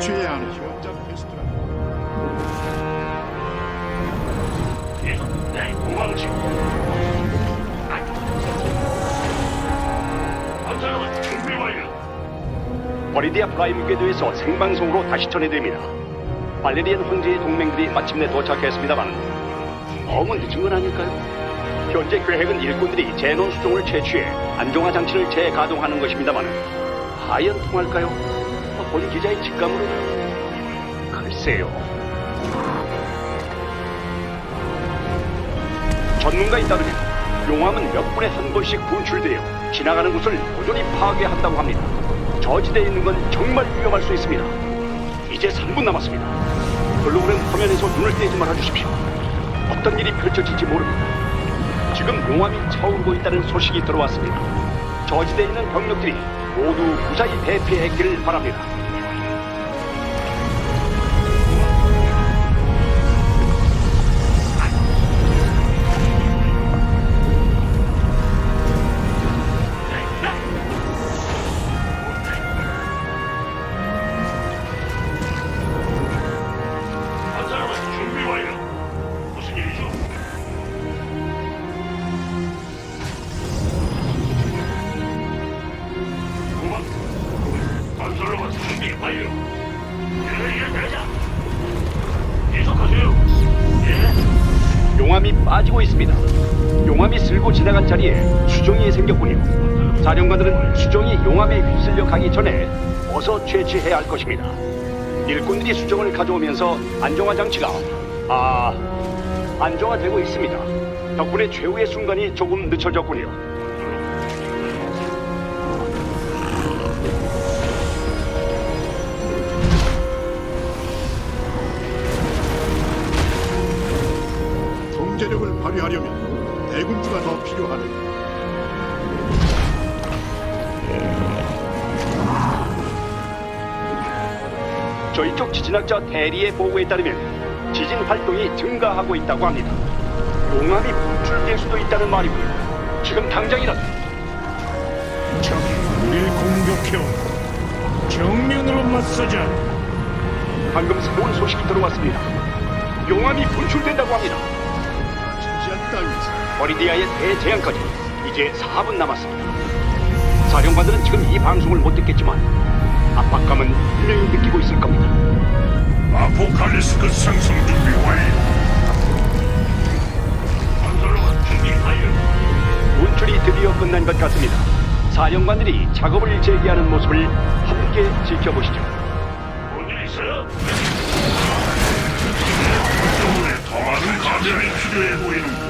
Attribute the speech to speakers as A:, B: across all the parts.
A: 채취해야 하는 현장 테스트라.
B: 네, 고방지. 건설로만 준비 완료.
C: 버리디아 프라임 궤도에서 생방송으로 다시 전해드립니다. 발레리안 황제의 동맹들이 마침내 도착했습니다만 너무 늦은 건 아닐까요? 현재 계획은 일꾼들이 제논 수종을 채취해 안정화 장치를 재가동하는 것입니다만 과연 통할까요? 어, 본 기자의 직감으로는 글쎄요. 전문가에 따르면 용암은 몇 분에 한 번씩 분출되어 지나가는 곳을 고조리 파괴한다고 합니다. 저지대에 있는 건 정말 위험할 수 있습니다. 이제 3분 남았습니다. 홀로그램 화면에서 눈을 떼지 말아 주십시오. 어떤 일이 펼쳐질지 모릅니다. 지금 용암이 차오르고 있다는 소식이 들어왔습니다. 저지대에 있는 병력들이 모두 무사히 대피했기를 바랍니다.
B: 계속하세요. 예.
C: 용암이 빠지고 있습니다. 용암이 쓸고 지나간 자리에 수정이 생겼군요. 사령관들은 수정이 용암에 휩쓸려 가기 전에 어서 채취해야 할 것입니다. 일꾼들이 수정을 가져오면서 안정화 장치가 아 안정화되고 있습니다. 덕분에 최후의 순간이 조금 늦춰졌군요.
A: 발휘하려면 대군주가 더 필요하네.
C: 저희 쪽 지진학자 대리의 보고에 따르면 지진 활동이 증가하고 있다고 합니다. 용암이 분출될 수도 있다는 말이고요. 지금 당장이라도
D: 적이 우리를 공격해온다. 정면으로 맞서자.
C: 방금 새로운 소식이 들어왔습니다. 용암이 분출된다고 합니다.
A: 따위에서
C: 버리디아의 대재앙까지 이제 4분 남았습니다. 사령관들은 지금 이 방송을 못 듣겠지만 압박감은 분명히 느끼고 있을 겁니다.
B: 아포칼리스크 상승 준비 완료. 건설로만 준비 완료.
C: 분출이 드디어 끝난 것 같습니다. 사령관들이 작업을 재개하는 모습을 함께 지켜보시죠.
B: 뭔일 있어요? 더 많은 감정이 필요해 보이는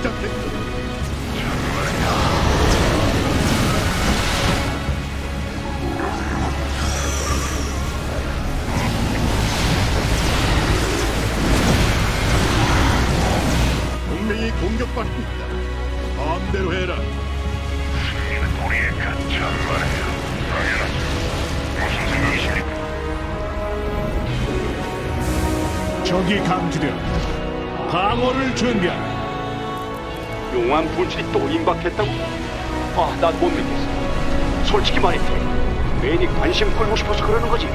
A: 시작했다. 동맹이 공격받고 있다. 마음대로 해라.
B: 승리는 우리의 간절만해요. 당연하죠. 무슨 생각이십니까?
D: 적이 감지되었다. 방어를 준비하라.
C: 용암 분출이 또 임박했다고? 아, 난 못 믿겠어. 솔직히 말해, 괜히 관심 끌고 싶어서 그러는 거지.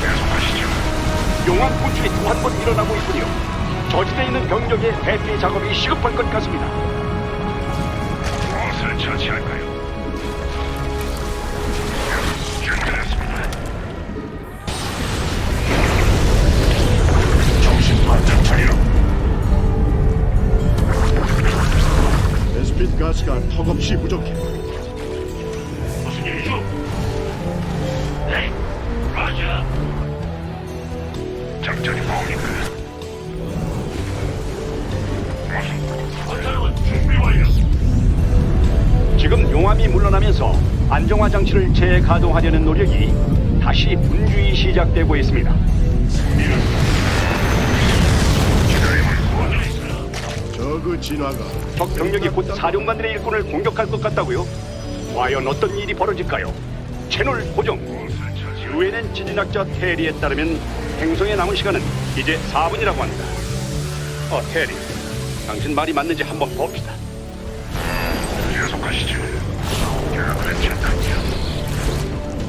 B: 계속하시죠.
C: 용암 분출이 또 한 번 일어나고 있군요. 저지대에 있는 병력의 대피 작업이 시급할 것 같습니다.
B: 무엇을 처치할까요?
A: 가스가 턱없이 부족해.
B: 무슨 일이죠? 네, 라자. 작전이 뭡니까?
C: 지금 용암이 물러나면서 안정화 장치를 재가동하려는 노력이 다시 분주히 시작되고 있습니다. 이런.
A: 저그 진화가
C: 적 병력이 곧 사령관들의 일꾼을 공격할 것 같다고요? 과연 어떤 일이 벌어질까요? 채널 고정. 유엔엔 지진학자 테리에 따르면 행성에 남은 시간은 이제 4분이라고 합니다. 어, 테리. 당신 말이 맞는지 한번 봅시다.
B: 계속하시죠. 괜찮군요.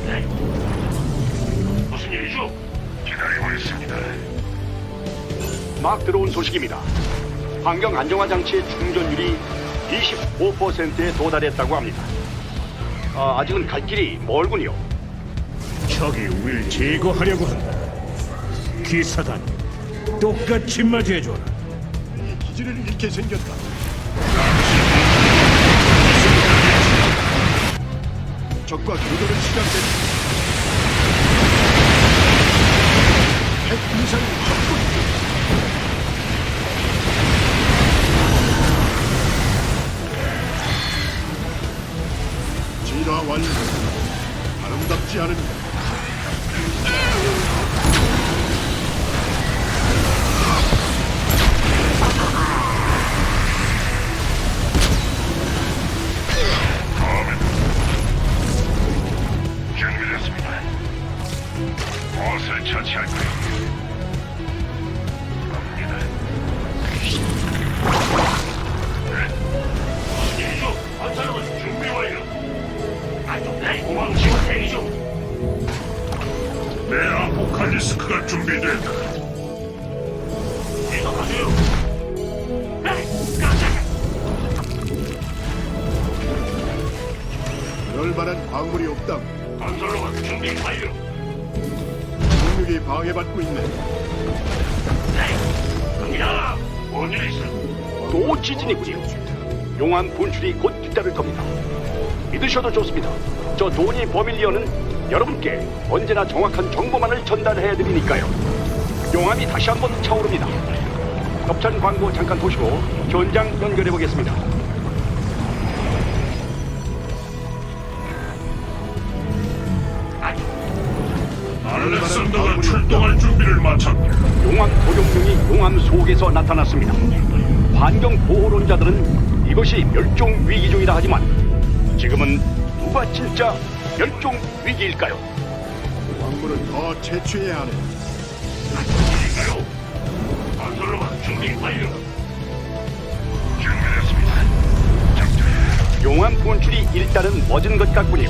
B: 네. 무슨 일이죠? 기다리고 있습니다.
C: 막 들어온 소식입니다. 환경 안정화 장치의 충전율이 25%에 도달했다고 합니다. 아, 아직은 갈 길이 멀군요.
D: 적이 우리를 제거하려고 한다. 기사단 똑같이 맞이해줘라.
A: 이 기지를 잃게 생겼다. 적과 교전을 시작했다. 핵 이상이
B: 무엇을 처치할까요? 갑니다. 네. 무슨 일이죠? 안타는 준비 완료. 아주 내 공항 지원 대기 중. 내 아포칼리스크가 준비됐다. 계속하세요. 네, 깜짝이야.
A: 그럴 만한 광물이 없다.
B: 건설로만 준비 완료.
A: 공격이 방해받고 있네.
B: 갑니다. 뭔일 있어?
C: 또 지진이군요. 용암 분출이 곧 뒤따를 겁니다. 믿으셔도 좋습니다. 저 도니 버밀리언은 여러분께 언제나 정확한 정보만을 전달해 드리니까요. 용암이 다시 한번 차오릅니다. 협찬 광고 잠깐 보시고 현장 연결해 보겠습니다.
B: 마쳤다.
C: 용암 도룡령이 용암 속에서 나타났습니다. 환경 보호론자들은 이것이 멸종 위기종이라 하지만 지금은 누가 진짜 멸종 위기일까요?
A: 광물을 더 채취해야 하네.
B: 일인가요? 건설로만 준비 완료.
C: 용암 분출이 일단은 멎은 것 같군요.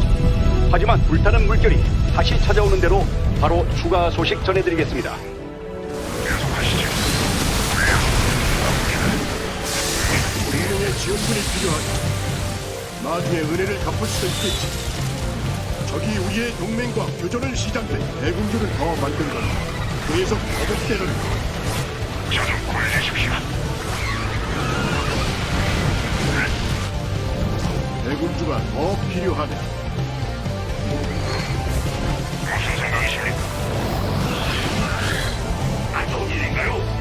C: 하지만 불타는 물결이 다시 찾아오는 대로 바로 추가 소식 전해드리겠습니다.
A: 지원군이 필요하다. 나중에 은혜를 갚을 수도 있겠지. 적이 우리의 동맹과 교전을 시작해 대군주를 더 만들거나 계속 거듭되는
B: 저좀 구해주십시오.
A: 대군주가 더 필요하네.
B: 무슨 생각이십니까? 안 좋은 일인가요?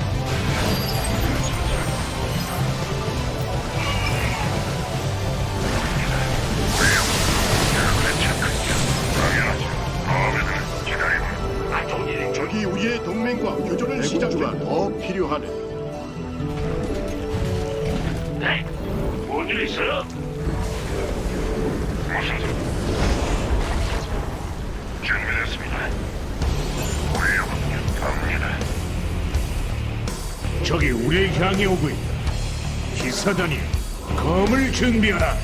A: 적이 우리의 동맹과 교전을 시작해 더 필요하네.
B: 네. 뭔일 있어요? 무슨 일? 준비됐습니다. 우리군요. 갑니다.
D: 적이 우리를 향해 오고 있다. 기사단이 검을 준비하라.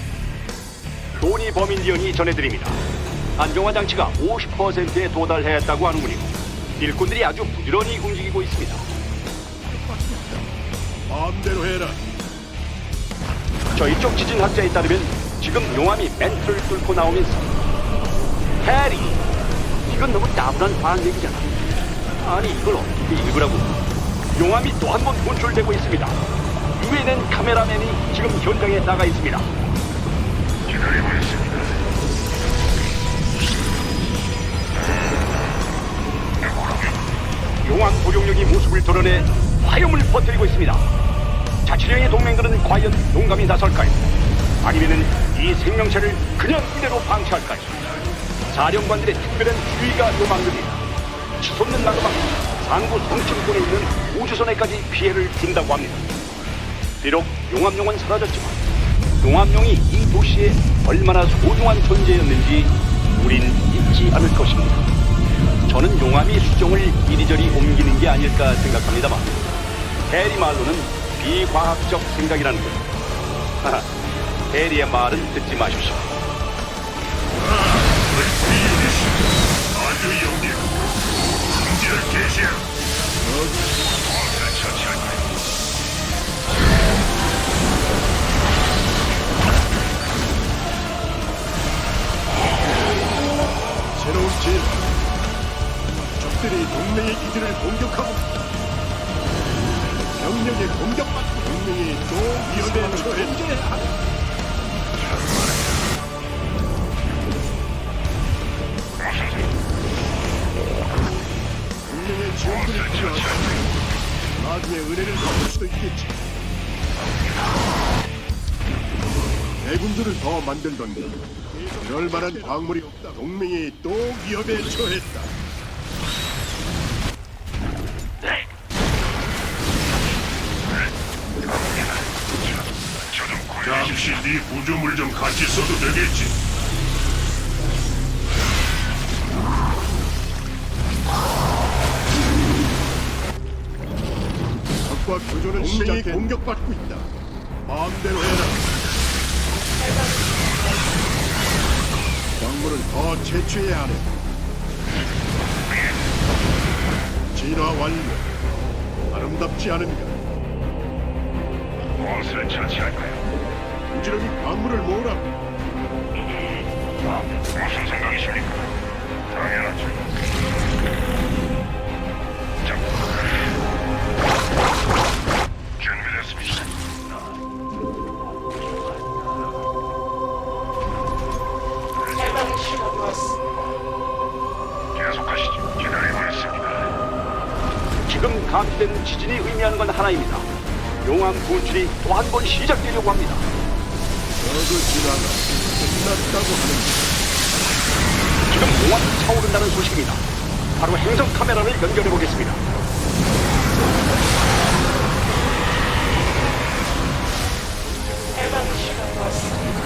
C: 도니 버밀리언이 전해드립니다. 안정화 장치가 50%에 도달했다고 하는군요. 일꾼들이 아주 부지런히 움직이고 있습니다.
A: 마음대로 해라.
C: 저희 쪽 지진학자에 따르면 지금 용암이 멘트를 뚫고 나오면서 해리 이건 너무 따분한 반얘기잖아 아니 이걸 어떻게 읽으라고 용암이 또 한 번 분출되고 있습니다 유엔엔 카메라맨이 지금 현장에 나가 있습니다
B: 기다리고 있습니다.
C: 용암 도룡력이 모습을 드러내 화염을 퍼뜨리고 있습니다 자치령의 동맹들은 과연 용감히 나설까요 아니면은 이 생명체를 그냥 이대로 방치할까요? 사령관들의 특별한 주의가 요망됩니다. 치솟는 마그마 상부 성층권에 있는 우주선에까지 피해를 준다고 합니다. 비록 용암용은 사라졌지만 용암용이 이 도시에 얼마나 소중한 존재였는지 우린 잊지 않을 것입니다. 저는 용암이 수종을 이리저리 옮기는 게 아닐까 생각합니다만 해리 말로는 비과학적 생각이라는 거죠. 하하, 해리의 말은 듣지 마십시오.
B: 아주 영리하고 문제를 제시해.
A: 있겠지 대군들을 더 만들던가 그럴 만한 광물이 없다 동맹이 또 위험에 처했다
B: 잠시 네 구조물 좀 같이 써도 되겠지.
A: 적과 교전을 동맹이 공격받고 있다 마음대로 해라 광물을 더 채취해야 하네 진화 완료 아름답지 않은가
B: 무엇을 처치할 거야?
A: 부지런히 광물을 모으라고
B: 무슨 생각이십니까? 당연하죠. 준비됐습니다. 계속하시죠. 기다리고 있습니다.
C: 지금 감지된 지진이 의미하는 건 하나입니다. 용암 분출이 또 한 번 시작되려고 합니다.
A: 저그 진화가 끝났다고 하는
C: 지금 용암이 차오른다는 소식입니다. 바로 행성 카메라를 연결해 보겠습니다.
A: 동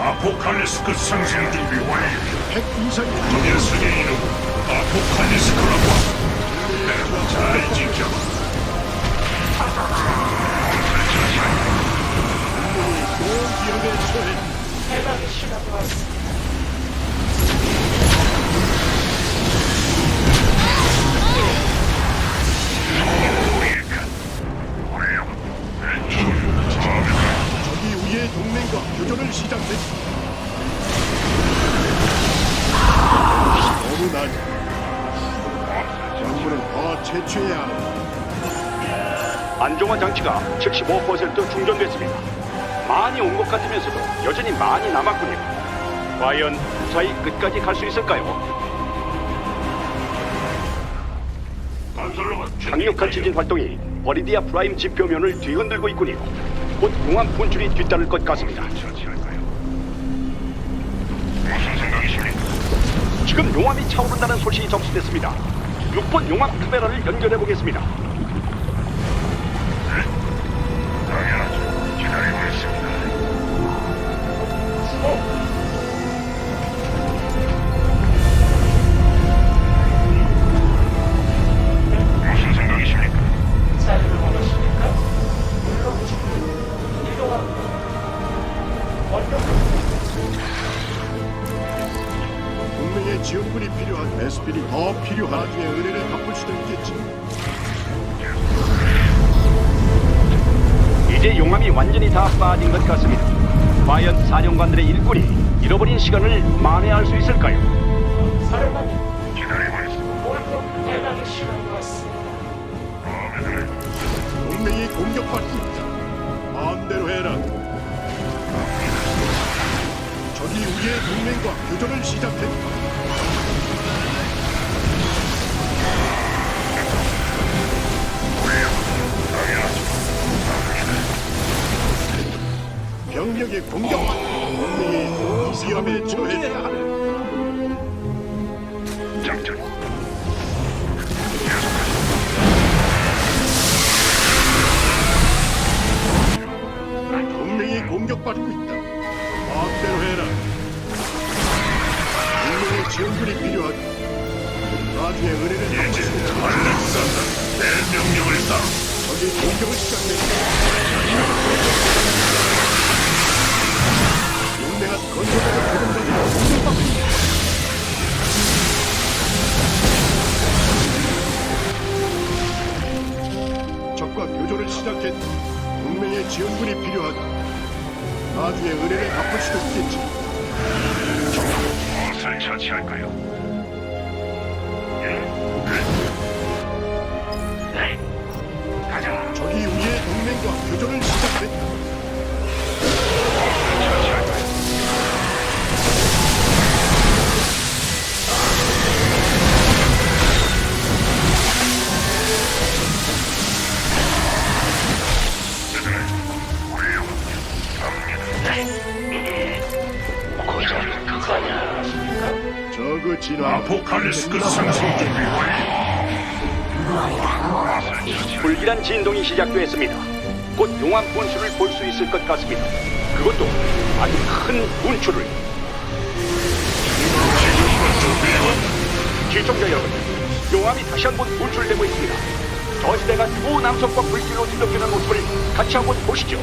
B: 아포칼리스크 상생 준비 완료!
A: 핵 이상이
B: 녀석의 이름 아포칼리스크라고 합니다. 잘 지켜봐.
A: 위험에 처했다 적이 우리 의 동맹과 교전을 시작했다 너무 낮아 광물을 더 채취해야
C: 안정화 장치가 75% 충전됐습니다. 많이 온 것 같으면서도 여전히 많이 남았군요. 과연 무사히 끝까지 갈 수 있을까요? 강력한. 지진 활동이 버리디아 프라임 지표면을 뒤흔들고 있군요. 곧 용암 분출이 뒤따를 것 같습니다.
B: 처치할까요? 무슨 생각이십니까?
C: 지금 용암이 차오른다는 소식이 접수됐습니다. 6번 용암 카메라를 연결해 보겠습니다. 빠진 것 같습니다. 과연 사령관들의 일꾼이 잃어버린 시간을 만회할 수 있을까요?
E: 사령관님,
A: 동맹과 교전을 시작했다. 병력의 공격받고 동맹이 위험에 처했 교전을 시작했다. 동맹의 지원군이 필요하다. 나중에 은혜를 갚을 수도 있겠지.
B: 무엇을 처치할까요? 예? 네. 가자.
A: 적이 우리의 동맹과 교전을 시작했다. 진화.
B: 아포칼리스 크 상승 준비.
C: 불길한 진동이 시작됐습니다. 곧 용암 분수를 볼수 있을 것 같습니다. 그것도 아주 큰 분출을. 시청자 여러분, 용암이 다시 한 번 분출되고 있습니다. 저 시대가 두 남성과 불길로 뒤덮이는 모습을 같이 한번 보시죠.